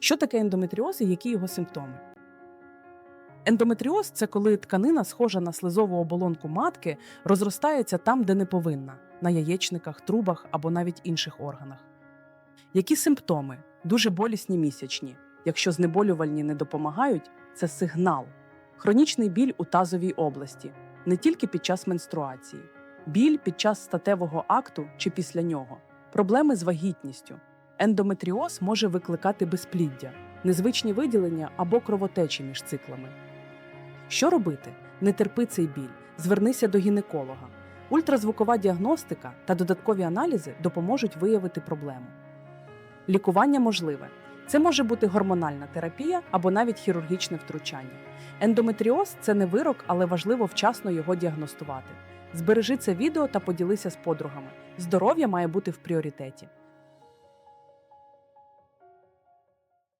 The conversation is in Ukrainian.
Що таке ендометріоз і які його симптоми? Ендометріоз це коли тканина, схожа на слизову оболонку матки, розростається там, де не повинна на яєчниках, трубах або навіть інших органах. Які симптоми? Дуже болісні місячні. Якщо знеболювальні не допомагають, це сигнал. Хронічний біль у тазовій області, не тільки під час менструації, біль під час статевого акту чи після нього, проблеми з вагітністю. Ендометріоз може викликати безпліддя, незвичні виділення або кровотечі між циклами. Що робити? Не терпи цей біль, звернися до гінеколога. Ультразвукова діагностика та додаткові аналізи допоможуть виявити проблему. Лікування можливе. Це може бути гормональна терапія або навіть хірургічне втручання. Ендометріоз це не вирок, але важливо вчасно його діагностувати. Збережи це відео та поділися з подругами. Здоров'я має бути в пріоритеті.